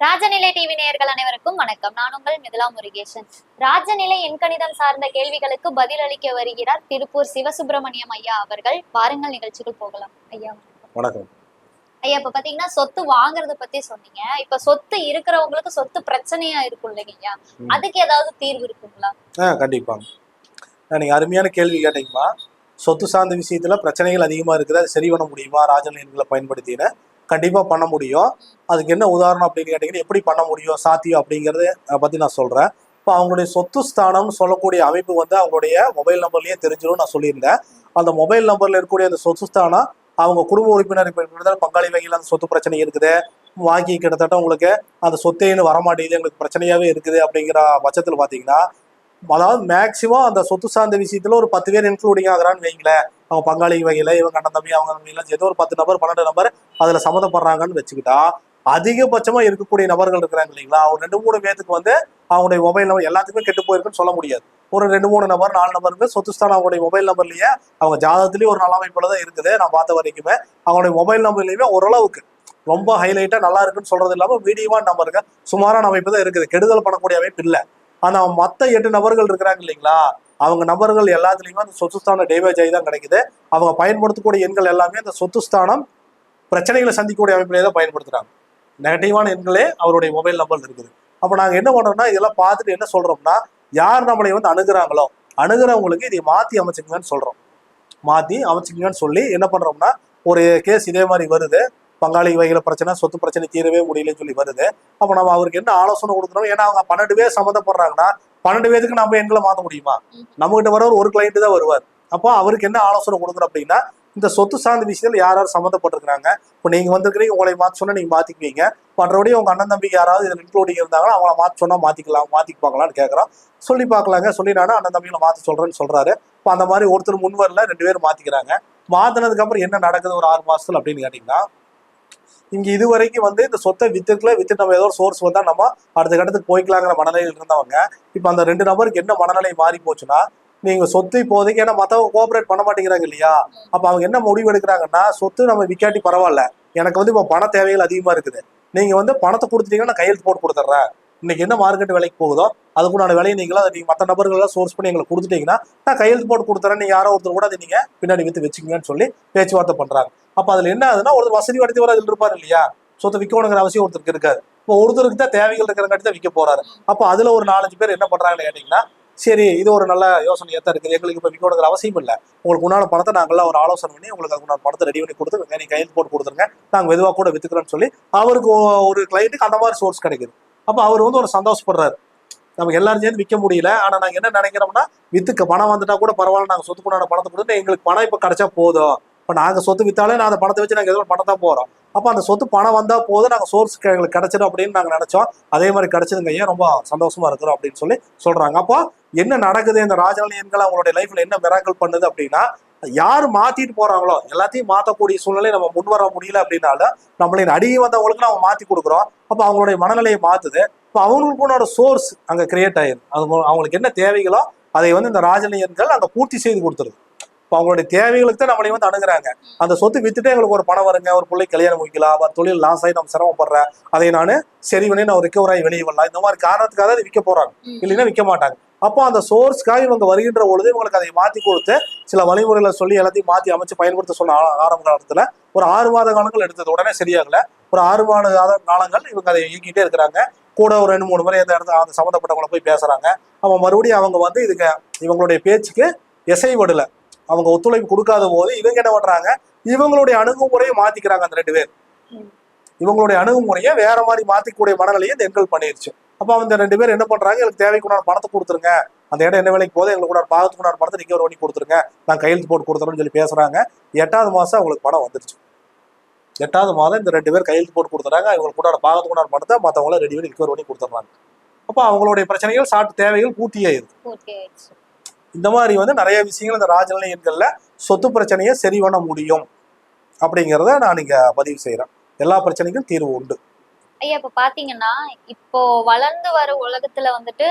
Rajanilai TV நேயர்கள் அனைவருக்கும் வணக்கம். நான் உங்கள் மிதுலா முருகேசன். ராஜநிலை எண்கணிதம் சார்ந்த கேள்விகளுக்கு பதில் அளிக்க வருகிறார் திருப்பூர் சிவசுப்பிரமணியம் ஐயா அவர்கள். வாருங்கள் நிகழ்ச்சிக்குள் போகலாம். ஐயா. வணக்கம். ஐயா இப்ப பாத்தீங்கன்னா சொத்து வாங்குறத பத்தி சொன்னீங்க. இப்ப சொத்து இருக்கிறவங்களுக்கு சொத்து பிரச்சனையா இருக்கும் இல்லைங்க ஐயா? ம். அதுக்கு ஏதாவது தீர்வு இருக்குங்களா? ஆ, நீங்க அருமையான கேள்வி கேட்டீங்கம்மா சொத்து சார்ந்த விஷயத்துல பிரச்சனைகள் அதிகமா இருக்குது. அது சரி பண்ண முடியுமா? ராஜநிலையங்களை பயன்படுத்தின கண்டிப்பாக பண்ண முடியும். அதுக்கு என்ன உதாரணம் அப்படின்னு கேட்டிங்கன்னா எப்படி பண்ண முடியும் சாத்தியம் அப்படிங்கிறத பற்றி நான் சொல்கிறேன் இப்போ அவங்களுடைய சொத்து ஸ்தானம்னு சொல்லக்கூடிய அமைப்பு வந்து அவங்களுடைய மொபைல் நம்பர்லேயே தெரிஞ்சிடும் நான் சொல்லியிருந்தேன். அந்த மொபைல் நம்பரில் இருக்கக்கூடிய அந்த சொத்து ஸ்தானம் அவங்க குடும்ப உறுப்பினர் இப்ப பங்காளி வகையில் அந்த சொத்து பிரச்சனை இருக்குது. வாங்கி கிட்டத்தட்ட உங்களுக்கு அந்த சொத்தேன்னு வரமாட்டேங்குது எங்களுக்கு பிரச்சனையாகவே இருக்குது அப்படிங்கிற பட்சத்தில் பார்த்தீங்கன்னா அதாவது மேக்சிமம் அந்த சொத்து சார்ந்த விஷயத்தில் ஒரு பத்து பேர் இன்க்ளூடிங் ஆகிறான்னு வைங்களேன். அவங்க பங்காளி வகையில இவங்க அண்ணன் தம்பி அவங்க தம்பிலாம் ஏதோ ஒரு பத்து நபர் பன்னெண்டு நபர் அதுல சம்மந்தப்படுறாங்கன்னு வச்சுக்கிட்டா அதிகபட்சமா இருக்கக்கூடிய நபர்கள் இருக்கிறாங்க இல்லைங்களா? ஒரு ரெண்டு மூணு பேத்துக்கு வந்து அவங்களுடைய மொபைல் நம்பர் எல்லாத்துக்குமே கெட்டு போயிருக்குன்னு சொல்ல முடியாது. ஒரு ரெண்டு மூணு நபர் நாலு நபருக்கு சொத்துஸ்தான் அவங்களுடைய மொபைல் நம்பர்லயே அவங்க ஜாதகத்திலேயே ஒரு நல்ல அமைப்புல தான் இருக்குது. நான் பார்த்த வரைக்குமே அவங்களுடைய மொபைல் நம்பர்லயுமே ஓரளவுக்கு ரொம்ப ஹைலைட்டா நல்லா இருக்குன்னு சொல்றது இல்லாம மீடியமான நம்பருக்கு சுமாரான அமைப்பு தான் இருக்குது. கெடுதல் பண்ணக்கூடிய அமைப்பு இல்லை. ஆனா மத்த எட்டு நபர்கள் இருக்கிறாங்க இல்லைங்களா? அவங்க நபர்கள் எல்லாத்துலயுமே அந்த சொத்து ஸ்தானம் டேமேஜ் ஆகி தான் கிடைக்குது. அவங்க பயன்படுத்தக்கூடிய எண்கள் எல்லாமே அந்த சொத்துஸ்தானம் பிரச்சனைகளை சந்திக்கக்கூடிய அமைப்பிலே தான் பயன்படுத்துறாங்க. நெகட்டிவான எண்களே அவருடைய மொபைல் நம்பர் இருக்குது. அப்ப நாங்க என்ன பண்றோம்னா இதெல்லாம் பார்த்துட்டு என்ன சொல்றோம்னா யார் நம்மளை வந்து அணுகுறாங்களோ அணுகுறவங்களுக்கு இதை மாத்தி அமைச்சுக்கங்கன்னு சொல்றோம். மாத்தி அமைச்சுக்கங்கன்னு சொல்லி என்ன பண்றோம்னா ஒரு கேஸ் இதே மாதிரி வருது. பங்காளி வகையில் பிரச்சனை சொத்து பிரச்சனை தீரவே முடியலன்னு சொல்லி வருது. அப்ப நம்ம அவருக்கு என்ன ஆலோசனை கொடுக்குறோம் ஏன்னா அவங்க பன்னெண்டு பேர் சம்மந்தப்படுறாங்கன்னா பன்னெண்டு பேருக்கு நம்ம எண்களை மாத்த முடியுமா? நம்ம கிட்ட வர ஒரு கிளைண்ட் தான் வருவார். அப்போ அவருக்கு என்ன ஆலோசனை கொடுக்குறோம் அப்படின்னா இந்த சொத்து சார்ந்த விஷயத்தில் யார் யார் சம்மந்தப்பட்டிருக்காங்க இப்போ நீங்க வந்திருக்கிறீங்க உங்களை மாத்த சொன்னா நீங்க மாத்திக்குவீங்க. மற்றபடி உங்க அண்ணன் தம்பிக்கு யாராவது இதில் இன்க்ளூடிங் இருந்தாங்கன்னா அவங்கள மாத்த சொன்னா மாத்திக்கலாம் மாத்திக்க பார்க்கலாம்னு கேட்கறோம் சொல்லி பார்க்கலாங்க. சொல்லி நானும் அண்ணன் தம்பிகளை மாத்த சொல்றேன்னு சொல்றாரு. இப்போ அந்த மாதிரி ஒருத்தர் முன் வரல ரெண்டு பேரும் மாத்திக்கிறாங்க. மாத்தினதுக்கு அப்புறம் என்ன நடக்குது ஒரு ஆறு மாசத்துல அப்படின்னு கேட்டீங்கன்னா இங்க இது வரைக்கும் வந்து இந்த சொத்தை வித்துக்கல வித்து நம்ம ஏதோ சோர்ஸ் வந்தா நம்ம அடுத்த கட்டத்துக்கு போய்க்கலாங்கிற மனநிலையில் இருந்தவங்க இப்ப அந்த ரெண்டு நபருக்கு என்ன மனநிலை மாறி போச்சுன்னா நீங்க சொத்து இப்போதைக்கு ஏன்னா மத்தவங்க கோஆபரேட் பண்ண மாட்டேங்கிறாங்க இல்லையா? அப்ப அவங்க என்ன முடிவு எடுக்கிறாங்கன்னா சொத்து நம்ம விக்காட்டி பரவாயில்ல. எனக்கு வந்து இப்போ பண தேவைகள் அதிகமா இருக்குது. நீங்க வந்து பணத்தை கொடுத்துட்டீங்கன்னா நான் கையெழுத்து போட்டு கொடுத்துட்றேன். இன்னைக்கு என்ன மார்க்கெட் விலைக்கு போகுதோ அதுக்குண்டான விலையை நீங்களா அதை நீங்க மற்ற நபர்கள்லாம் சோர்ஸ் பண்ணி எங்களுக்கு கொடுத்துட்டீங்கன்னா நான் கையெழுத்து போட்டு கொடுத்துறேன் நீங்க யாரோ ஒருத்தர் கூட அதை நீங்க பின்னாடி வித்து வச்சுக்கீங்கன்னு சொல்லி பேச்சுவார்த்தை பண்றாங்க. அப்ப அதுல என்ன ஆகுதுன்னா ஒருத்தர் வசதி படைத்தவர் அதில் இருப்பார் இல்லையா? சொத்தை விற்கணுங்கிற அவசியம் ஒருத்தருக்கு இருக்காது. இப்போ ஒருத்தருக்கு தான் தேவைகள் இருக்கிறங்காட்டி தான் விற்க போறாரு. அப்போ அதுல ஒரு நாலஞ்சு பேர் என்ன பண்றாங்கன்னு கேட்டீங்கன்னா சரி இது ஒரு நல்ல யோசனை தான் இருக்குது. எங்களுக்கு இப்போ விற்கணுங்கிற அவசியம் இல்லை. உங்களுக்கு உண்டான பணத்தை நாங்கள்லாம் ஒரு ஆலோசனை பண்ணி உங்களுக்கு அதுக்குண்டான பணத்தை ரெடி பண்ணி கொடுத்து நீங்க கையில் போட்டு கொடுத்துருங்க. நாங்கள் மெதுவாக கூட வித்துக்கிறோம்னு சொல்லி அவருக்கு ஒரு கிளைண்ட்டுக்கு அந்த மாதிரி சோர்ஸ் கிடைக்குது. அப்போ அவர் வந்து ஒரு சந்தோஷப்படுறாரு. நமக்கு எல்லாரும் சேர்ந்து விற்க முடியல. ஆனா நாங்க என்ன நினைக்கிறோம்னா வித்துக்கு பணம் வந்துட்டா கூட பரவாயில்ல நாங்க சொத்துக்குண்டான பணத்தை கொடுத்து எங்களுக்கு பணம் இப்ப கிடைச்சா போதும். இப்போ நாங்கள் சொத்து வித்தாலே நான் அந்த பணத்தை வச்சு நாங்கள் எதுவும் பணம் தான் போகிறோம் அப்போ அந்த சொத்து பணம் வந்தால் போதும் நாங்கள் சோர்ஸ் எங்களுக்கு கிடச்சிடும் அப்படின்னு நாங்க நினச்சோம். அதே மாதிரி கிடைச்சதுங்க ஐயா ரொம்ப சந்தோஷமா இருக்கிறோம் அப்படின்னு சொல்லி சொல்றாங்க. அப்போ என்ன நடக்குது? இந்த ராஜநிலையன்கள் அவங்களுடைய லைஃப்ல என்ன மிராக்கள் பண்ணுது அப்படின்னா யார் மாத்திட்டு போறாங்களோ எல்லாத்தையும் மாத்தக்கூடிய சூழ்நிலை நம்ம முன் வர முடியல அப்படின்னாலும் நம்மளின் அடியே வந்தவங்களுக்கு நம்ம மாத்தி கொடுக்குறோம். அப்போ அவங்களுடைய மனநிலையை மாத்துது. இப்போ அவங்களுக்குனோட சோர்ஸ் அங்கே கிரியேட் ஆயிடுது அது அவங்களுக்கு என்ன தேவைகளோ அதை வந்து இந்த ராஜநிலையன்கள் அங்கே பூர்த்தி செய்து கொடுத்துருது. இப்போ அவங்களுடைய தேவைகளுக்கு தான் நம்மளை வந்து அணுகுறாங்க. அந்த சொத்து வித்துட்டு எங்களுக்கு ஒரு பணம் வருங்க ஒரு பிள்ளை கல்யாணம் முடிக்கலாம் ஒரு தொழில் லாஸ் ஆகி நம்ம சிரமப்படுறேன் அதை நான் சரி பண்ணி நான் ரிகவர் ஆகி வெளியே வரலாம். இந்த மாதிரி காரணத்துக்காக அதை விற்க போறாங்க. இல்லைன்னா விற்க மாட்டாங்க. அப்போ அந்த சோர்ஸ்க்காக இவங்க வருகின்ற பொழுது இவங்களுக்கு அதை மாத்தி கொடுத்து சில வழிமுறைகளை சொல்லி எல்லாத்தையும் மாத்தி அமைச்சு பயன்படுத்த சொன்ன ஆரம்ப காலத்துல ஒரு ஆறு மாத காலங்கள் எடுத்தது. உடனே சரியாகல. ஒரு ஆறு மாத கால- காலங்கள் இவங்க அதை இயக்கிட்டே இருக்கிறாங்க. கூட ஒரு ரெண்டு மூணு முறை அந்த இடத்துல அந்த சம்மந்தப்பட்டவங்களை போய் பேசுறாங்க. அவங்க மறுபடியும் அவங்க வந்து இதுக்கு இவங்களுடைய பேச்சுக்கு எசை விடல அவங்க ஒத்துழைப்பு கொடுக்காத போது இவங்க என்ன பண்றாங்க? இவங்களுடைய அணுகுமுறையை மாத்திக்கிறாங்க அந்த ரெண்டு பேர். இவங்களுடைய அணுகுமுறையை வேற மாதிரி மாத்திக்கூடிய மனநிலையை இந்த எண்கள் பண்ணிருச்சு. அப்ப அந்த ரெண்டு பேர் என்ன பண்றாங்க? எனக்கு தேவைக்குண்டான பணத்தை கொடுத்துருங்க. அந்த இடம் என்ன வேலைக்கு போதும் எங்களுக்கு கூட பாகத்துக்குண்டான பணத்தை ரிகவர் பண்ணி கொடுத்துருங்க. நான் கையெழுத்து போட்டு கொடுத்துறேன்னு சொல்லி பேசுறாங்க. எட்டாவது மாசம் அவங்களுக்கு பணம் வந்துருச்சு. எட்டாவது மாதம் இந்த ரெண்டு பேர் கையெழுத்து போட்டு கொடுத்துறாங்க. இவங்களுக்கு கூட பாகத்துக்குண்டான பணத்தை மற்றவங்கள ரெடி பண்ணி ரிகவர் பண்ணி கொடுத்துட்றாங்க. அப்போ அவங்களுடைய பிரச்சனைகள் சாட்டு தேவைகள் பூர்த்தி ஆயிருது ஓகே இந்த மாதிரி வந்து நிறைய விஷயங்கள் இந்த ராஜநிலையங்களில் சொத்து பிரச்சனையை சரி பண்ண முடியும் அப்படிங்கிறத நான் இங்க பதிவு செய்கிறேன் எல்லா பிரச்சனைக்கும் தீர்வு உண்டு. ஐயா இப்போ பாத்தீங்கன்னா இப்போ வளர்ந்து வர உலகத்துல வந்துட்டு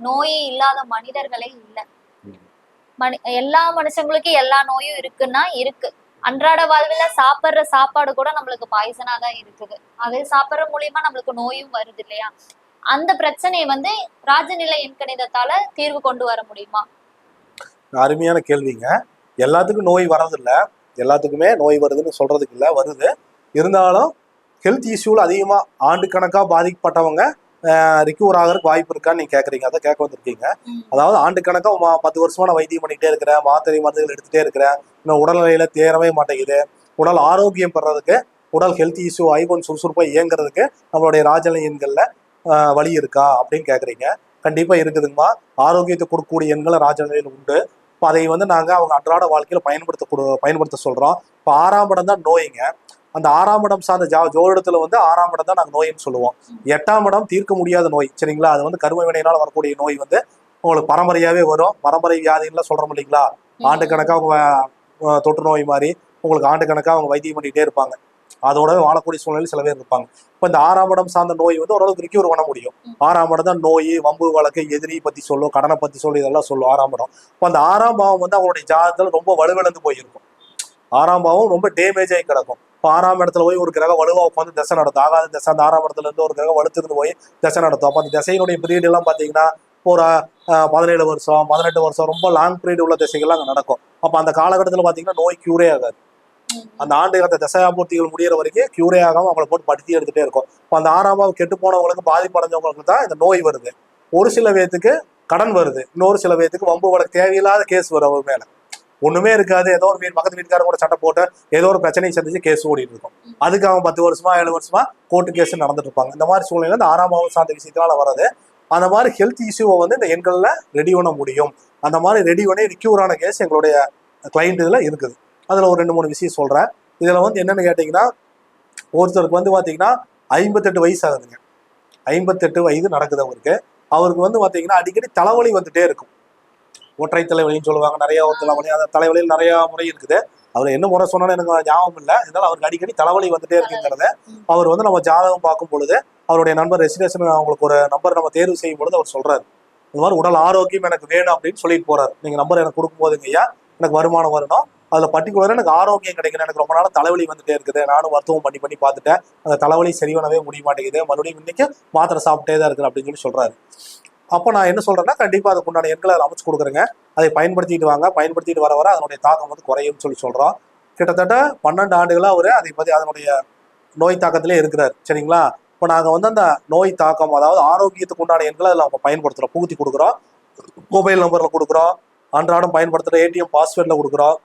நோயே இல்லாத மனிதர்களே இல்ல. மனி எல்லா மனுஷங்களுக்கும் எல்லா நோயும் இருக்குன்னா இருக்கு. அன்றாட வாழ்வுல சாப்பிடுற சாப்பாடு கூட நம்மளுக்கு பாய்சனா தான் இருக்குது. அது சாப்பிடுற மூலியமா நம்மளுக்கு நோயும் வருது இல்லையா? அந்த பிரச்சனையை வந்து ராஜநிலை எண்கணிதத்தால தீர்வு கொண்டு வர முடியுமா? அருமையான கேள்விங்க. எல்லாத்துக்கும் நோய் வர்றதில்ல. எல்லாத்துக்குமே நோய் வருதுன்னு சொல்றதுக்கு இல்லை வருது. இருந்தாலும் ஹெல்த் இஷ்யூவில் அதிகமாக ஆண்டு கணக்காக பாதிக்கப்பட்டவங்க ரிக்கவர் ஆகிறதுக்கு வாய்ப்பு இருக்கான்னு நீங்க கேட்குறீங்க அதை கேட்க வந்திருக்கீங்க. ம். அதாவது ஆண்டு கணக்காக பத்து வருஷமா நான் வைத்தியம் பண்ணிக்கிட்டே இருக்கிறேன். மாத்திரை மருந்துகள் எடுத்துகிட்டே இருக்கிறேன். இன்னும் உடல்நிலையில தேரவே மாட்டேங்குது. உடல் ஆரோக்கியம் பெறதுக்கு உடல் ஹெல்த் இஷ்யூ ஆகி கொஞ்சம் சுறுசுறுப்பாக இயங்குறதுக்கு நம்மளுடைய ராஜநிலையன்களில் வழி இருக்கா அப்படின்னு கேட்குறீங்க கண்டிப்பாக இருக்குதுங்கம்மா. ஆரோக்கியத்தை கொடுக்கக்கூடிய எண்கள் ராஜநிலையில் உண்டு. இப்போ அதை வந்து நாங்கள் அவங்க அன்றாட வாழ்க்கையில் பயன்படுத்த கொடு பயன்படுத்த சொல்கிறோம் இப்போ ஆறாம் இடம் தான் நோய்ங்க. அந்த ஆறாம் இடம் சார்ந்த ஜா ஜோதிடத்தில் வந்து ஆறாம் இடம் தான் நாங்கள் நோயின்னு சொல்லுவோம். எட்டாம் இடம் தீர்க்க முடியாத நோய் சரிங்களா? அது வந்து கரும வினையினால் வரக்கூடிய நோய் வந்து உங்களுக்கு பரம்பரையாகவே வரும். பரம்பரை வியாதின்லாம் சொல்கிறோம் இல்லைங்களா? ஆண்டு கணக்காக அவங்க தொற்று நோய் மாதிரி உங்களுக்கு ஆண்டு கணக்காக அவங்க வைத்தியம் பண்ணிக்கிட்டே இருப்பாங்க. அதோடவே வாழக்கூடிய சூழ்நிலையில் சில பேர் இருப்பாங்க. இப்போ இந்த ஆறாம் இடம் சார்ந்த நோய் வந்து ஓரளவுக்கு ரிக்கவர் பண்ண முடியும். ஆறாம் இடம் தான் நோய் வம்பு வழக்கு எதிரி பத்தி சொல்லும் கடனை பத்தி சொல்லும் இதெல்லாம் சொல்லும் ஆறாம் இடம். இப்போ அந்த ஆறாம் பாவம் வந்து அவங்களுடைய ஜாதகத்தில் ரொம்ப வலுவிழந்து போயிருக்கும். ஆறாம் பாவம் ரொம்ப டேமேஜ் ஆகி கிடக்கும். இப்போ ஆறாம் இடத்துல போய் ஒரு கிரகம் வலுவா உட்காந்து தசை நடத்தும். ஆகாத தசை அந்த ஆறாம் இடத்துல இருந்து ஒரு கிரகம் வலுத்திருந்து போய் தசை நடத்தும். அப்போ அந்த தசையினுடைய பீரியட் எல்லாம் பார்த்தீங்கன்னா ஒரு பதினேழு வருஷம் பதினெட்டு வருஷம் ரொம்ப லாங் பீரியட் உள்ள திசைகள்லாம் அங்கே நடக்கும். அப்போ அந்த காலகட்டத்தில் பார்த்தீங்கன்னா நோய் கியூரே ஆகாது. அந்த ஆண்டு அந்த தசையாபூர்த்திகள் முடியிற வரைக்கும் கியூரே ஆகாம அவங்கள போட்டு படுத்தி எடுத்துட்டே இருக்கும். இப்போ அந்த ஆறாம் கெட்டு போனவங்களுக்கு பாதிப்படைஞ்சவங்களுக்கு தான் இந்த நோய் வருது. ஒரு சில பேர்த்துக்கு கடன் வருது. இன்னொரு சில பேர்த்துக்கு வம்பு வழக்கு தேவையில்லாத கேஸ் வரும் அவர் மேல. ஒண்ணுமே இருக்காது. ஏதோ ஒரு வீடு பக்கத்து வீட்டுக்காரங்க கூட சண்டை போட்டு ஏதோ ஒரு பிரச்சனையை சந்திச்சு கேஸ் ஓடிட்டு இருக்கும். அதுக்கு அவன் பத்து வருஷமா ஏழு வருஷமா கோர்ட்டு கேஸ் நடந்துட்டு இருப்பாங்க. இந்த மாதிரி சூழ்நிலை இந்த ஆறாம் பாவம் சார்ந்த விஷயத்தினால வர்றது. அந்த மாதிரி ஹெல்த் இஷ்யூவை வந்து இந்த எண்களில் ரெடி பண்ண முடியும். அந்த மாதிரி ரெடி பண்ணி ரிக்யூரான கேஸ் எங்களுடைய கிளைண்ட் இதில் இருக்குது. அதுல ஒரு ரெண்டு மூணு விஷயம் சொல்றேன். இதுல வந்து என்னன்னு கேட்டிங்கன்னா ஒருத்தருக்கு வந்து பாத்தீங்கன்னா ஐம்பத்தெட்டு வயசு ஆகுதுங்க ஐம்பத்தெட்டு வயது நடக்குது அவருக்கு. அவருக்கு வந்து பாத்தீங்கன்னா அடிக்கடி தலைவலி வந்துட்டே இருக்கும். ஒற்றை தலைவலின்னு சொல்லுவாங்க நிறைய ஒரு தலைவலி. அந்த தலைவலியில் நிறைய முறை இருக்குது. அவர் என்ன முறை சொன்னாலும் எனக்கு ஞாபகம் இல்லை. இருந்தாலும் அவருக்கு அடிக்கடி தலைவலி வந்துட்டே இருக்குங்கிறத அவர் வந்து நம்ம ஜாதகம் பார்க்கும் பொழுது அவருடைய நண்பர் ரெசிடேஷன் அவங்களுக்கு ஒரு நம்பர் நம்ம தேர்வு செய்யும் பொழுது அவர் சொல்றாரு. இந்த மாதிரி உடல் ஆரோக்கியம் எனக்கு வேணும் அப்படின்னு சொல்லிட்டு போறாரு. நீங்க நம்பர் எனக்கு கொடுக்கும்போதுங்க ஐயா எனக்கு வருமானம் வரணும். அதுல பர்டிகுலரா எனக்கு ஆரோக்கியம் கிடைக்கல. எனக்கு ரொம்ப நாள் தலைவலி வந்துட்டே இருக்குது. நானும் மருத்துவம் பண்ணி பண்ணி பார்த்துட்டேன். அந்த தலைவலி சரி பண்ணவே முடிய மாட்டேங்குது மறுபடியும் இன்னைக்கு மாத்திரை சாப்பிட்டே தான் இருக்குது அப்படின்னு சொல்லி சொல்றாரு. அப்போ நான் என்ன சொல்றேன்னா கண்டிப்பா அதுக்கு உண்டான எண்களை அதில் அமைச்சு கொடுக்குறேங்க. அதை பயன்படுத்திட்டு வாங்க. பயன்படுத்திட்டு வர வர அதனுடைய தாக்கம் வந்து குறையும்னு சொல்லி சொல்றோம். கிட்டத்தட்ட பன்னெண்டு ஆண்டுகளாக அவர் அதை பத்தி அதனுடைய நோய் தாக்கத்திலே இருக்கிறார். சரிங்களா? இப்போ நாங்கள் வந்து அந்த நோய் தாக்கம் அதாவது ஆரோக்கியத்துக்கு உண்டான எண்களை அதில் அவங்க பயன்படுத்துகிறோம் புகுத்தி கொடுக்குறோம். மொபைல் நம்பரில் கொடுக்குறோம். அன்றாடம் பயன்படுத்துகிற ஏடிஎம் பாஸ்வேர்டில் கொடுக்குறோம்.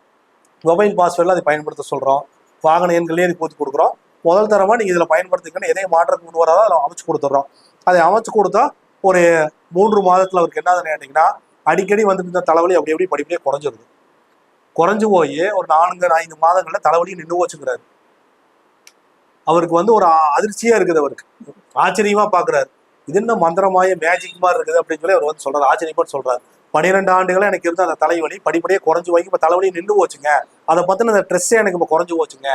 மொபைல் பாஸ்வேர்டில் அதை பயன்படுத்த சொல்கிறோம் வாகன எண்களே அதை பூத்தி கொடுக்குறோம். முதல் தரமாக நீங்கள் இதில் பயன்படுத்திக்கணும். எதையும் மாற்றம் கொண்டு வராதோ அதில் அமைச்சு கொடுத்துட்றோம். அதை அமைச்சு கொடுத்தா ஒரு மூன்று மாதத்தில் அவருக்கு என்ன கேட்டிங்கன்னா அடிக்கடி வந்துட்டு இந்த தலைவலி அப்படி எப்படி படிப்படியே குறைஞ்சிருது. குறைஞ்சு போய் ஒரு நான்கு ஐந்து மாதங்களில் தலைவலி நின்று வச்சுக்கிறாரு அவருக்கு வந்து ஒரு அதிர்ச்சியாக இருக்குது அவருக்கு. ஆச்சரியமா பார்க்குறாரு இது என்ன மந்திரமாய மேஜிக் மாதிரி இருக்குது அப்படின்னு சொல்லி அவர் வந்து சொல்கிறார் ஆச்சரியமாக சொல்கிறார் பன்னிரெண்டு ஆண்டுகளா எனக்கு இருந்த அந்த தலைவலி படிப்படியே குறைஞ்சு போய் இப்போ தலைவலி நின்று போச்சுங்க. அதை பற்றின அந்த ட்ரெஸ்ஸே எனக்கு இப்போ குறைஞ்சு போச்சுங்க.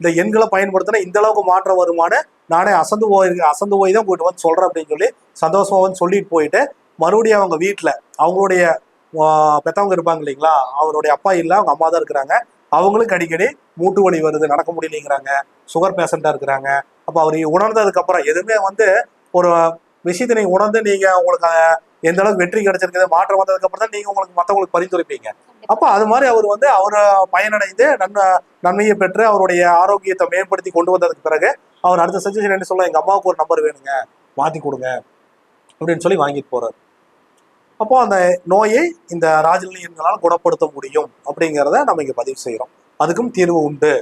இந்த எண்களை பயன்படுத்தினா இந்த அளவுக்கு மாற்றம் வருமானு நானே அசந்து போய் அசந்து போய் தான் போயிட்டு வந்து சொல்கிறேன் அப்படின்னு சொல்லி சந்தோஷமாக வந்து சொல்லிட்டு போயிட்டு மறுபடியும் அவங்க வீட்டில் அவங்களுடைய பெத்தவங்க இருப்பாங்க இல்லைங்களா? அவருடைய அப்பா இல்லை அவங்க அம்மா தான் இருக்கிறாங்க. அவங்களுக்கு அடிக்கடி மூட்டு வலி வருது நடக்க முடியலைங்கிறாங்க. சுகர் பேஷண்ட்டாக இருக்கிறாங்க. அப்போ அவர் உணர்ந்ததுக்கப்புறம் எதுவுமே வந்து ஒரு விஷயத்தை நீங்கள் உணர்ந்து நீங்கள் உங்களுக்கு எந்த அளவுக்கு வெற்றி கிடைச்சிருக்குது மாற்றம் வந்ததுக்கு அப்புறம் தான் நீங்க உங்களுக்கு மத்தவங்களுக்கு பரிந்துரைப்பீங்க அப்ப அது மாதிரி அவர் வந்து அவர் பயனடைந்து நன்மை நன்மையை பெற்று அவருடைய ஆரோக்கியத்தை மேம்படுத்தி கொண்டு வந்ததுக்கு பிறகு அவர் அடுத்த சஜஷன் என்ன சொல்ல எங்க அம்மாவுக்கு ஒரு நம்பர் வேணுங்க. மாத்தி கொடுங்க. அப்படின்னு சொல்லி வாங்கிட்டு போறாரு. அப்போ அந்த நோயை இந்த ராஜநிலையங்களால் குணப்படுத்த முடியும் அப்படிங்கிறத நம்ம இங்க பதிவு செய்யறோம் அதுக்கும் தீர்வு உண்டு.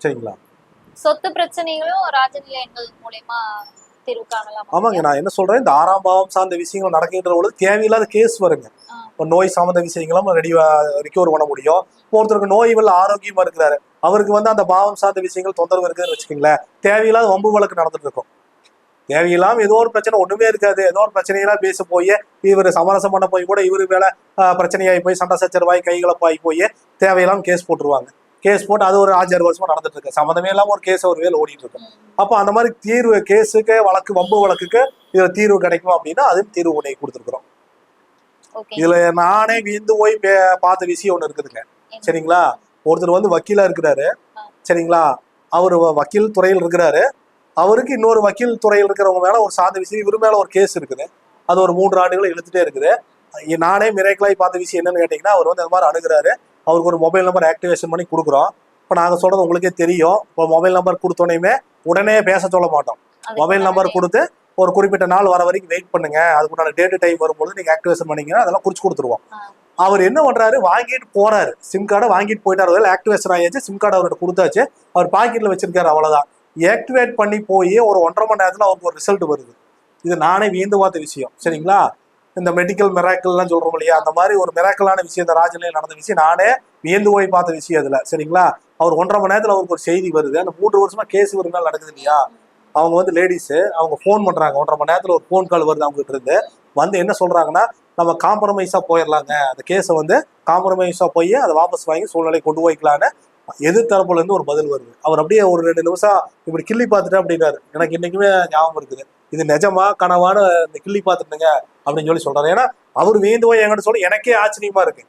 சரிங்களா? சொத்து பிரச்சனைகளும் ராஜநிலை எண்கள் மூலியமா ஆமாங்க நான் என்ன சொல்றேன் இந்த ஆறாம் பாவம் சார்ந்த விஷயங்கள் நடக்கின்ற பொழுது தேவையில்லாத கேஸ் வருங்க. நோய் சார்ந்த விஷயங்களும் ரெடி ரிகவர் பண்ண முடியும். ஒருத்தருக்கு நோய் வெள்ள ஆரோக்கியமா இருக்கிறாரு. அவருக்கு வந்து அந்த பாவம் சார்ந்த விஷயங்கள் தொந்தரவு இருக்குதுன்னு வச்சுக்கோங்களேன் தேவையில்லாத வம்பு வழக்கு நடந்துட்டு இருக்கும் தேவையில்லாம ஏதோ ஒரு பிரச்சனை ஒண்ணுமே இருக்காது. ஏதோ ஒரு பிரச்சனையெல்லாம் பேச போய் இவர் சமரசம் பண்ண போய் கூட இவரு மேல பிரச்சனையாகி போய் சண்டை சச்சரவாய் கைகலப்பாகி போய் தேவையில்லாம கேஸ் போட்டுருவாங்க. கேஸ் போட்டு அது ஒரு அஞ்சாறு வருஷமா நடந்துட்டு இருக்கு. சம்மந்தமே இல்லாம ஒரு கேஸ் ஒரு வேலை ஓடிட்டு இருக்கு. அப்போ அந்த மாதிரி தீர்வு கேஸுக்கு வழக்கு வம்பு வழக்குக்கு இதுல தீர்வு கிடைக்கும் அப்படின்னா அதுவும் தீர்வு உடனே கொடுத்துருக்குறோம். இதுல நானே வியந்து போய் பார்த்த விஷயம் ஒண்ணு இருக்குதுங்க. சரிங்களா? ஒருத்தர் வந்து வக்கீலா இருக்கிறாரு. சரிங்களா? அவர் வக்கீல் துறையில் இருக்கிறாரு. அவருக்கு இன்னொரு வக்கீல் துறையில் இருக்கிறவங்க மேல ஒரு சார்ந்த விஷயம் இவர் மேல ஒரு கேஸ் இருக்குது. அது ஒரு மூன்று ஆண்டுகள் இழுத்துட்டே இருக்குது. நானே மிரேக்கலாய் பார்த்த விஷயம் என்னன்னு கேட்டீங்கன்னா அவர் வந்து இந்த மாதிரி அணுகுறாரு. அவருக்கு ஒரு மொபைல் நம்பர் ஆக்டிவேஷன் பண்ணி கொடுக்குறோம். இப்போ நாங்கள் சொல்றது உங்களுக்கே தெரியும். இப்போ மொபைல் நம்பர் கொடுத்தோன்னே உடனே பேச சொல்ல மாட்டோம். மொபைல் நம்பர் கொடுத்து ஒரு குறிப்பிட்ட நாள் வர வரைக்கும் வெயிட் பண்ணுங்க. அதுக்குண்டான டேட்டு டைம் வரும்போது நீங்க ஆக்டிவேஷன் பண்ணீங்கன்னா அதெல்லாம் குறிச்சு கொடுத்துருவோம். அவர் என்ன பண்றாரு? வாங்கிட்டு போறாரு. சிம் கார்டை வாங்கிட்டு போயிட்டாரு. ஆக்டிவேஷன் ஆயாச்சு சிம் கார்டு அவர்கிட்ட கொடுத்தாச்சு. அவர் பாக்கெட்ல வச்சிருக்காரு அவ்வளவுதான். ஆக்டிவேட் பண்ணி போய் ஒரு ஒன்றரை மணி நேரத்துல அவருக்கு ஒரு ரிசல்ட் வருது. இது நானே வியந்து பார்த்த விஷயம். சரிங்களா? இந்த மெடிக்கல் மெராக்கல்லாம் சொல்றோம் இல்லையா? அந்த மாதிரி ஒரு மெராக்கலான விஷயம் இந்த ராஜநிலையில் நடந்த விஷயம் நானே வியந்து போய் பார்த்த விஷயம் அதுல சரிங்களா? அவர் ஒன்றரை மணி நேரத்துல அவருக்கு ஒரு செய்தி வருது. அந்த மூன்று வருஷமா கேஸ் ஒரு நாள் நடக்குது இல்லையா? அவங்க வந்து லேடிஸ் அவங்க ஃபோன் பண்றாங்க. ஒன்றரை மணி நேரத்துல ஒரு ஃபோன் கால் வருது அவங்ககிட்ட இருந்து. வந்து என்ன சொல்றாங்கன்னா நம்ம காம்ப்ரமைஸா போயிடலாங்க அந்த கேஸை வந்து காம்ப்ரமைஸா போய் அதை வாபஸ் வாங்கி சூழ்நிலை கொண்டு போய்க்கலான்னு எதிர்த்தரப்புல இருந்து ஒரு பதில் வருது. அவர் அப்படியே ஒரு ரெண்டு நிமிஷம் இப்படி கிள்ளி பார்த்துட்டேன் அப்படின்னாரு எனக்கு இன்னைக்குமே ஞாபகம் இருக்குது. இது நிஜமா கனவான இந்த கிள்ளி பார்த்துட்டுங்க அப்படின்னு சொல்லி சொல்றாரு. ஏன்னா அவர் வீந்து போய் என்கிட்ட சொல்லி எனக்கே ஆச்சரியமா இருக்கு.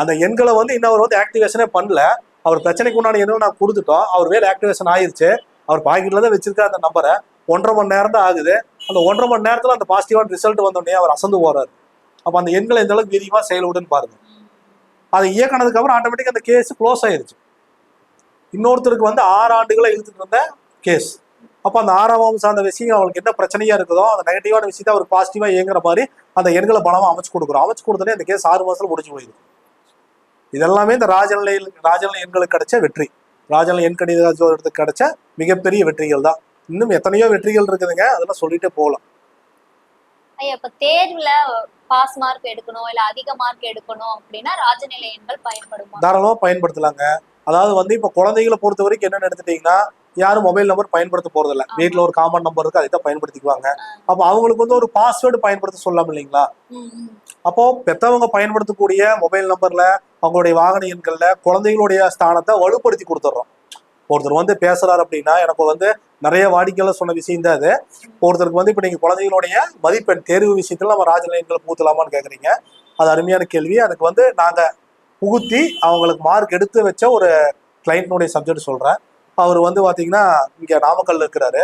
அந்த எண்களை வந்து இன்னும் அவர் வந்து ஆக்டிவேஷனே பண்ணல. அவர் பிரச்சனைக்கு உண்டான எண்ணம் நான் கொடுத்துட்டோம். அவர் வேலை ஆக்டிவேஷன் ஆயிருச்சு. அவர் பாக்கெட்ல தான் வச்சிருக்க அந்த நம்பரை ஒன்றரை மணி நேரம் தான் ஆகுது. அந்த ஒன்றரை மணி நேரத்துல அந்த பாசிட்டிவான ரிசல்ட் வந்தோடனே அவர் அசந்து போறாரு. அப்ப அந்த எண்களை எந்த அளவுக்கு விரிவா செயல்படுன்னு பாருங்க. அதை இயக்கினதுக்கு அப்புறம் ஆட்டோமேட்டிக் அந்த கேஸ் க்ளோஸ் ஆயிருச்சு. இன்னொருத்தருக்கு வந்து ஆறு ஆண்டுகளை இழுத்துட்டு இருந்த கேஸ் அப்போ அந்த ஆறாம் சார்ந்த விஷயம் அவங்களுக்கு என்ன பிரச்சனையா இருக்குதோ அந்த நெகட்டிவான விஷயத்தை அவர் பாசிட்டிவா இயங்குற மாதிரி அந்த எண்களை பலமா அமைச்சு கொடுக்குறோம். அமைச்சு கொடுத்தோடனே அந்த கேஸ் ஆறு மாசத்துல முடிஞ்சு போயிடும் இதெல்லாமே இந்த ராஜநிலையில் ராஜநிலை எண்களுக்கு கிடைச்ச வெற்றி. ராஜநிலை எண் கணிதத்துக்கு கிடைச்ச மிகப்பெரிய வெற்றிகள் தான். இன்னும் எத்தனையோ வெற்றிகள் இருக்குதுங்க. அதெல்லாம் சொல்லிட்டே போகலாம். இப்ப தேர்வுல பாஸ் மார்க் எடுக்கணும் இல்ல அதிக மார்க் எடுக்கணும் அப்படின்னா ராஜநிலை எண்கள் பயன்படுமா? தாராளமா பயன்படுத்தலாங்க. அதாவது வந்து இப்ப குழந்தைகளை பொறுத்த வரைக்கும் என்னன்னு எடுத்துட்டீங்கன்னா யாரும் மொபைல் நம்பர் பயன்படுத்த போறதில்ல. வீட்ல ஒரு காமன் நம்பர் இருக்கு அதை தான் பயன்படுத்திக்குவாங்க அப்ப அவங்களுக்கு வந்து ஒரு பாஸ்வேர்டு பயன்படுத்த சொல்லலாம் இல்லைங்களா. அப்போ பெத்தவங்க பயன்படுத்தக்கூடிய மொபைல் நம்பர்ல அவங்களுடைய வாகன எண்கள்ல குழந்தைகளுடைய ஸ்தானத்தை வலுப்படுத்தி கொடுத்துட்றோம் ஒருத்தர் வந்து பேசுறாரு அப்படின்னா எனக்கு வந்து நிறைய வாடிக்கையாளர் சொன்ன விஷயம் தான் அது. ஒருத்தருக்கு வந்து இப்ப நீங்க குழந்தைகளுடைய மதிப்பெண் தேர்வு விஷயத்துல நம்ம ராஜநிலையங்களை புகுத்தலாமான்னு கேக்குறீங்க. அது அருமையான கேள்வி. அதுக்கு வந்து நாங்க புகுத்தி அவங்களுக்கு மார்க் எடுத்து வச்ச ஒரு கிளைண்ட்னுடைய சப்ஜெக்ட் சொல்றேன். அவர் வந்து பார்த்தீங்கன்னா இங்கே நாமக்கல்ல இருக்கிறாரு.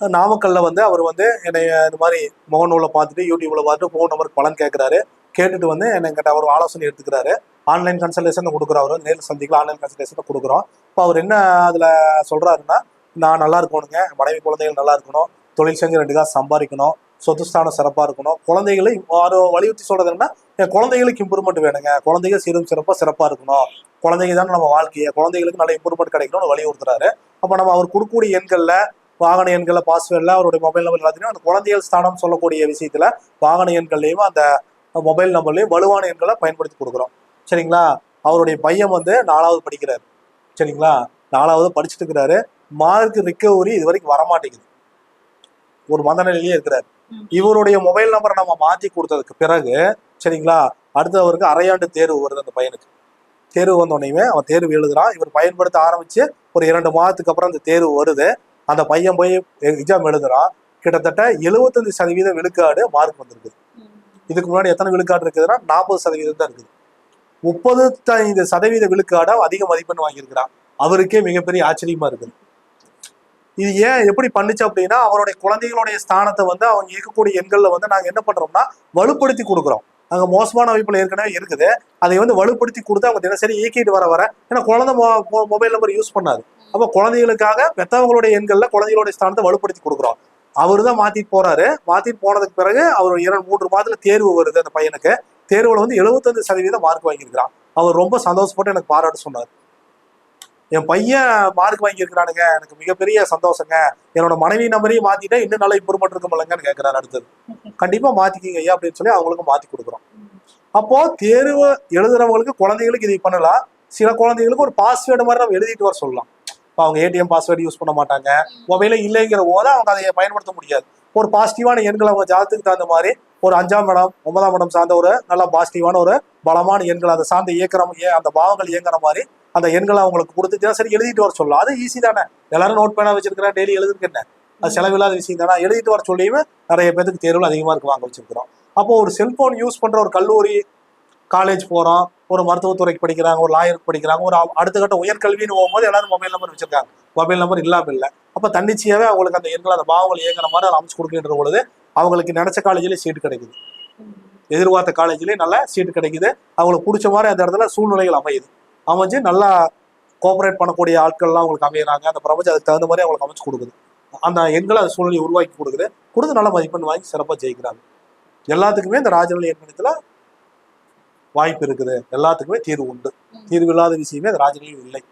நாமக்கல்ல வந்து அவர் வந்து என்னை இந்த மாதிரி முகநூலை பார்த்துட்டு யூடியூப்ல பார்த்துட்டு ஃபோன் நம்பருக்கு பலன் கேட்குறாரு கேட்டுட்டு வந்து என்னங்கிட்ட அவர் ஆலோசனை எடுத்துக்கிறாரு. ஆன்லைன் கன்சல்டேஷன் கொடுக்குறாரு அவர். நேரில் சந்திக்கலாம் ஆன்லைன் கன்சல்டேஷன் கொடுக்குறோம். இப்போ அவர் என்ன அதில் சொல்கிறாருன்னா நான் நல்லா இருக்கணுங்க. மனைவி குழந்தைகள் நல்லா இருக்கணும். தொழில் செஞ்சு ரெண்டு காசு சம்பாதிக்கணும். சொத்து ஸ்தானம் சிறப்பாக இருக்கணும். குழந்தைகளை அவர் வலியுறுத்தி சொல்றது என்னன்னா என் குழந்தைகளுக்கு இம்ப்ரூவ்மெண்ட் வேணுங்க. குழந்தைகள் சீரும் சிறப்பாக சிறப்பாக இருக்கணும். குழந்தைங்க தானே நம்ம வாழ்க்கையை குழந்தைகளுக்கு நல்ல இம்ப்ரூவ்மெண்ட் கிடைக்கணும்னு வலியுறுத்துறாரு. அப்போ நம்ம அவர் கொடுக்கக்கூடிய எண்களில் வாகன எண்களை பாஸ்வேர்டில் அவருடைய மொபைல் நம்பர் எல்லாத்தையும் அந்த குழந்தைகள் ஸ்தானம் சொல்லக்கூடிய விஷயத்துல வாகன எண்கள்லையும் அந்த மொபைல் நம்பர்லையும் வலுவான எண்களை பயன்படுத்தி கொடுக்குறோம். சரிங்களா? அவருடைய பையன் வந்து நாலாவது படிக்கிறாரு. சரிங்களா? நாலாவது படிச்சுட்டு இருக்கிறாரு. மார்க் ரிக்கவரி இது வரைக்கும் வரமாட்டேங்குது. ஒரு மந்தநிலையிலேயே இருக்கிறாரு. ம். இவருடைய மொபைல் நம்பரை நம்ம மாத்தி கொடுத்ததுக்கு பிறகு சரிங்களா? அடுத்து அவருக்கு அரையாண்டு தேர்வு வருது அந்த பையனுக்கு. தேர்வு வந்த உடனே அவன் தேர்வு எழுதுறான். இவர் பயன்படுத்த ஆரம்பிச்சு ஒரு இரண்டு மாதத்துக்கு அப்புறம் அந்த தேர்வு வருது. அந்த பையன் போய் எக்ஸாம் எழுதுறான். கிட்டத்தட்ட எழுபத்தஞ்சு சதவீத விழுக்காடு மார்க் வந்திருக்கு ம். இதுக்கு முன்னாடி எத்தனை விழுக்காடு இருக்குதுன்னா நாற்பது சதவீதம் தான் இருக்குது. முப்பத்தைந்து சதவீத விழுக்காடா அதிக மதிப்பெண் வாங்கியிருக்கிறான். அவருக்கே மிகப்பெரிய ஆச்சரியமா இருக்குது. இது ஏன் எப்படி பண்ணுச்சு அப்படின்னா அவருடைய குழந்தைகளுடைய ஸ்தானத்தை வந்து அவங்க இயக்கக்கூடிய எண்கள்ல வந்து நாங்க என்ன பண்றோம்னா வலுப்படுத்தி கொடுக்குறோம். அங்க மோசமான அமைப்புல ஏற்கனவே இருக்குது. அதை வந்து வலுப்படுத்தி கொடுத்து அவங்க தினசரி இயக்கிட்டு வர வர ஏன்னா குழந்தை மொபைல் நம்பர் யூஸ் பண்ணாது அப்ப குழந்தைகளுக்காக பெத்தவங்களுடைய எண்கள்ல குழந்தைகளுடைய ஸ்தானத்தை வலுப்படுத்தி கொடுக்குறோம். அவரு தான் மாத்திட்டு போறாரு. மாத்திட்டு போனதுக்கு பிறகு அவர் இரண்டு மூன்று மாதத்துல தேர்வு வருது அந்த பையனுக்கு. தேர்வுல வந்து எழுபத்தஞ்சு சதவீதம் மார்க் வாங்கியிருக்கிறான். அவர் ரொம்ப சந்தோஷப்பட்டு எனக்கு பாராட்டு சொன்னார். என் பையன் மார்க் வாங்கியிருக்கிறானுங்க. எனக்கு மிகப்பெரிய சந்தோஷங்க. என்னோட மனைவி நம்பரையும் மாத்திட்டா இன்னும் நல்லா இம்ப்ரூவ்மெண்ட் இருக்குமில்லங்கன்னு கேட்கிறாரு அடுத்தது. கண்டிப்பா மாத்திக்கிங்க ஐயா அப்படின்னு சொல்லி அவங்களுக்கு மாத்தி கொடுக்குறோம். அப்போ தேர்வு எழுதுறவங்களுக்கு குழந்தைகளுக்கு இதை பண்ணலாம். சில குழந்தைகளுக்கு ஒரு பாஸ்வேர்டு மாதிரி நம்ம எழுதிட்டு வர சொல்லலாம். இப்போ அவங்க ஏடிஎம் பாஸ்வேர்டு யூஸ் பண்ண மாட்டாங்க. மொபைல இல்லைங்கிற போது அவங்க அதை பயன்படுத்த முடியாது. ஒரு பாசிட்டிவான எண்கள் அவங்க ஜாதத்துக்கு தகுந்த மாதிரி ஒரு அஞ்சாம் இடம் ஒன்பதாம் இடம் சார்ந்த ஒரு நல்ல பாசிட்டிவான ஒரு பலமான எண்கள் அதை சார்ந்த இயக்கிற அந்த பாவங்கள் இயங்குற மாதிரி அந்த எண்களை அவங்களுக்கு கொடுத்துட்டு சரி எழுதிட்டு வர சொல்லலாம். அது ஈஸி தானே. எல்லாரும் நோட் பேனா வச்சிருக்கிறேன். டெய்லி எழுதுக்கு என்ன? அது செலவில்லாத விஷயம் தானே. எழுதிட்டு வர சொல்லியுமே நிறைய பேருக்கு தேர்வுகள் அதிகமாக இருக்கு வாங்க வச்சிருக்கிறோம். அப்போ ஒரு செல்போன் யூஸ் பண்ற ஒரு கல்லூரி காலேஜ் போறோம். ஒரு மருத்துவத்துறைக்கு படிக்கிறாங்க ஒரு லாயருக்கு படிக்கிறாங்க ஒரு அடுத்த கட்ட உயர்கல்வின்னு போகும்போது எல்லாரும் மொபைல் நம்பர் வச்சிருக்காங்க. மொபைல் நம்பர் இல்லாம இல்லை. அப்ப தன்னிச்சையாவே அவங்களுக்கு அந்த எண்கள் அந்த பாவங்கள் இயங்குற மாதிரி அதை அமைச்சு கொடுக்கின்ற பொழுது அவங்களுக்கு நினைச்ச காலேஜ்லயே சீட் கிடைக்குது. எதிர்பார்த்த காலேஜ்லயே நல்ல சீட் கிடைக்குது. அவங்களுக்கு பிடிச்ச மாதிரி அந்த இடத்துல சூழ்நிலைகள் அமையுது. அமைஞ்சு நல்லா கோஆபரேட் பண்ணக்கூடிய ஆட்கள்லாம் அவங்களுக்கு அமையறாங்க. அந்த பிரபஞ்சம் அதுக்கு தகுந்த மாதிரி அவங்களுக்கு அமைச்சு கொடுக்குது. அந்த எண்களை அந்த சூழ்நிலையை உருவாக்கி கொடுக்குது. கொடுத்து நல்ல மதிப்பெண் வாங்கி சிறப்பாக ஜெயிக்கிறாங்க. எல்லாத்துக்குமே இந்த ராஜநிலை எண்கணத்துல வாய்ப்பு இருக்குது. எல்லாத்துக்குமே தீர்வு உண்டு. தீர்வு இல்லாத விஷயமே அந்த ராஜநிலையும் இல்லை.